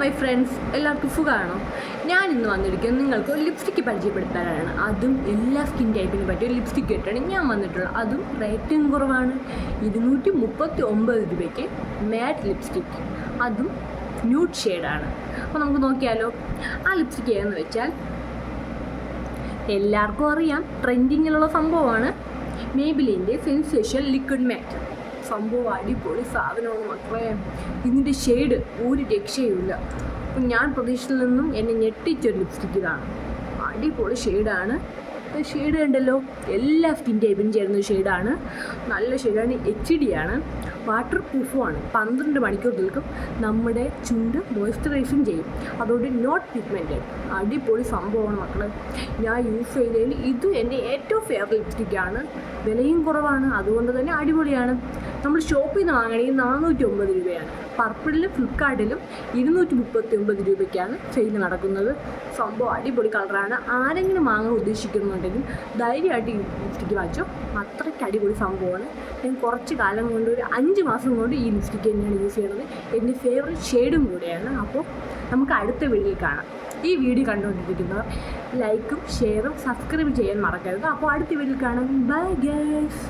My friends എല്ലാവർക്കും സുഖമാണോ? ഞാൻ ഇന്ന് വന്നിരിക്കുന്നത് നിങ്ങൾക്ക് ഒരു ലിപ്സ്റ്റിക്ക് പരിചയപ്പെടുത്താനാണ്. അതും എല്ലാ സ്കിൻ ടൈപ്പിന് പറ്റിയ ലിപ്സ്റ്റിക്ക് ആയിട്ടാണ് ഞാൻ വന്നിട്ടുള്ളത്. അതും റേറ്റും കുറവാണ്. ഇരുന്നൂറ്റി മുപ്പത്തി ഒമ്പത് രൂപയ്ക്ക് മാറ്റ് ലിപ്സ്റ്റിക്ക് അതും ന്യൂഡ് ഷെയ്ഡാണ് അപ്പോൾ നമുക്ക് നോക്കിയാലോ. ആ ലിപ്സ്റ്റിക്ക് ഏതെന്ന് വെച്ചാൽ എല്ലാവർക്കും അറിയാം. ട്രെൻഡിങ്ങിലുള്ള സംഭവമാണ്. മേബിലിന്റെ സെൻസേഷൻ ലിക്വിഡ് മാറ്റ് സംഭവം അടിപൊളി സാധനമാണ് മക്കളെ. ഇതിന്റെ ഷെയ്ഡ് ഒരു രക്ഷയുമില്ല. അപ്പം ഞാൻ പ്രതീക്ഷയിൽ നിന്നും എന്നെ ഞെട്ടിച്ചൊരു ലിപ്സ്റ്റിക് ഇതാണ്. അടിപൊളി ഷെയ്ഡാണ് ഷെയ്ഡ് ഉണ്ടല്ലോ. എല്ലാ സ്കിൻ ടൈപ്പിനും ചേരുന്ന ഷെയ്ഡാണ് നല്ല ഷെയ്ഡാണ് എച്ച് ഡി ആണ്. വാട്ടർ പ്രൂഫുമാണ് പന്ത്രണ്ട് മണിക്കൂർ നിൽക്കും. നമ്മുടെ ചുണ്ട് മോയ്സ്ചറൈസും ചെയ്യും. അതുകൊണ്ട് നോട്ട് പിഗ്മെന്റഡ് അടിപൊളി സംഭവമാണ് മക്കളെ. ഞാൻ യൂസ് ചെയ്തതിൽ ഇത് എന്റെ ഏറ്റവും ഫേവറേറ്റ് ലിപ്സ്റ്റിക്കാണ് വിലയും കുറവാണ്. അതുകൊണ്ട് തന്നെ അടിപൊളിയാണ്. നമ്മൾ ഷോപ്പിൽ നിന്ന് വാങ്ങണമെങ്കിൽ നാനൂറ്റി ഒമ്പത് രൂപയാണ്. പർപ്പിളിലും ഫ്ലിപ്കാർട്ടിലും ഇരുന്നൂറ്റി മുപ്പത്തി ഒമ്പത് രൂപയ്ക്കാണ് സെയിൽ നടക്കുന്നത്. സംഭവം അടിപൊളി കളറാണ്. ആരെങ്കിലും വാങ്ങാൻ ഉദ്ദേശിക്കുന്നുണ്ടെങ്കിൽ ധൈര്യമായിട്ട് ഈ ലിപ്സ്റ്റിക്ക് വാങ്ങിച്ചോ. അത്രയ്ക്ക് അടിപൊളി സംഭവമാണ്. ഞാൻ കുറച്ച് കാലം കൊണ്ട് ഒരു അഞ്ച് മാസം കൊണ്ട് ഈ ലിപ്സ്റ്റിക്ക് തന്നെയാണ് യൂസ് ചെയ്യുന്നത് എന്റെ ഫേവറേറ്റ് ഷെയ്ഡും കൂടെയാണ്. അപ്പോൾ നമുക്ക് അടുത്ത വീഡിയോയിൽ കാണാം. ഈ വീഡിയോ കണ്ടുകൊണ്ടിരിക്കുന്നവർ ലൈക്കും ഷെയറും സബ്സ്ക്രൈബ് ചെയ്യാൻ മറക്കരുത്. അപ്പോൾ അടുത്ത വീഡിയോയിൽ കാണാം. Bye guys